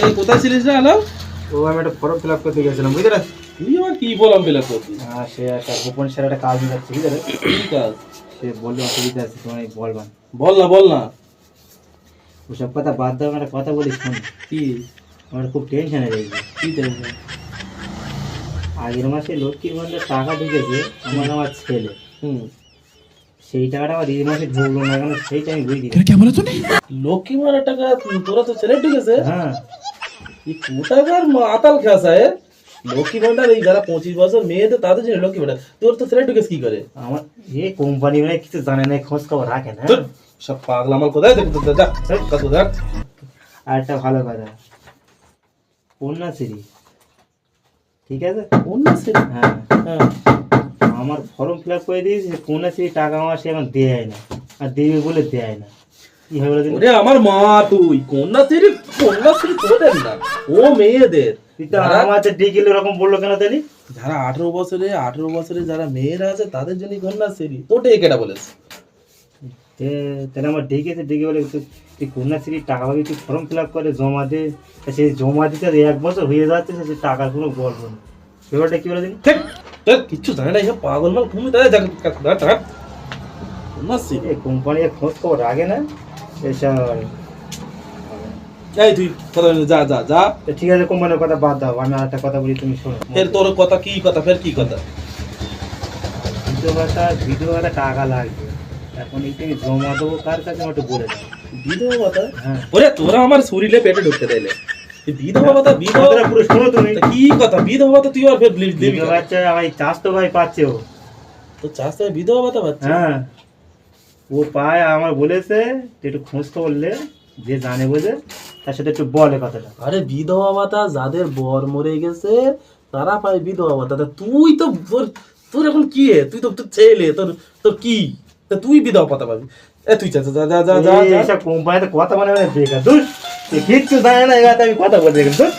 এই কোথায় ছিলিস রে আলো ও আমি একটা ফর্ম ফিল আপ করতে গেছিলাম বুঝলে তুই আমার কি বললাম বেলা করবি হ্যাঁ সে একটা গোপন স্যার একটা কাজ নিয়ে যাচ্ছে বুঝলে কি কাজ? সে বলল অসুবিধা আছে তোমার বল না বল না। ওসব কথা বাদ দাও একটা কথা বলি শোন। কি? আমার খুব টেনশন হয়ে গেছে কি টেনশন আগের মাসে লক্ষ্মীর ভান্ডার টাকা ঢুকেছে আমার আমার ছেলে। হুম। সেই টাকাটা আমার এই মাসে ঢুকলো না কেন সেইটা আমি বুঝি লক্ষ্মী মারা টাকা তোরা তো ছেলে ঢুকেছে? হ্যাঁ। এই কোটাকার মাতাল খেসা এ? লক্ষ্মী ভান্ডার এই যারা পঁচিশ বছর মেয়েদের তাদের জন্য লক্ষ্মী ভান্ডার। তোর তো ছেলে ঢুকেছে কি করে? আমার এ কোম্পানি মানে কিছু জানে না খোঁজ খবর রাখে না। সব পাগলা আমার কোথায়? দেখো তো যা কত দেখ। আর একটা ভালো কথা কন্যাশ্রী ঠিক আছে? ছেলে হ্যাঁ। হ্যাঁ। আমার ফর্ম ফিল আপ করে দিয়েছি কন্যাশ্রী টাকা আমার সে এখন দেয় না আর দেবে বলে দেয় না? ওরে আমার মা তুই কন্যাশ্রী কন্যাশ্রী তোদের না। ও মেয়েদের। আমার ডিগিল বলল কেন যারা আঠেরো বছরে আঠেরো বছরে যারা মেয়েরা আছে তাদের জন্য কন্যাশ্রী। তোটে কেটা বলেছে। তাহলে আমার ডেকে বলে তুই তুই কন্যাশ্রী টাকা পাবি তুই ফর্ম ফিল আপ করে জমা দে। সেই জমা দিতে এক বছর হয়ে যাচ্ছে সে টাকার কোনো গল্প নেই। ব্যাপারটা কি বলে দিন কিচ্ছু জানে না এসব পাগল মাল কোম্পানি খোঁজ খবর আগে না? এই তুই কথা যা যা যা। ঠিক আছে কোম্পানির কথা বাদ দাও আমি আর একটা কথা বলি তুমি শোনো। ফের তোর কথা কি কথা ফের কি কথা? ভিডিও ভিডিও টাকা লাগবে। এখন এই তুমি জমা দেবো কার কাছে একটু বলে দাও? বিধবা ভাতা হ্যাঁ। ওরে তোরা আমার শরীরে পেটে ঢুকতে দেলে বিধবা ভাতা বিধবা পুরো শোনো তুমি। কি কথা? বিধবা ভাতা তুই আর ফের দিবি বাচ্চা আমার চাষ তো ভাই পাচ্ছে ও। তো চাষ থেকে বিধবা ভাতা পাচ্ছে? হ্যাঁ। ও পায় আমার বলেছে যে একটু খোঁজ খবর লে যে জানে বোঝে তার সাথে একটু বলে কথাটা। আরে বিধবা ভাতা যাদের বর মরে গেছে তারা পায় বিধবা ভাতা তুই তো তোর তোর এখন কি এ? তুই তো তোর ছেলে তোর তোর কি? তা তুই বিধবা ভাতা পাবি। এ তুই যা যা যা যা যা এইসব কোম্পানিতে কথা মানে বেকার। দূর কিচ্ছু জানে না এবার আমি কথা বলতে গেলাম।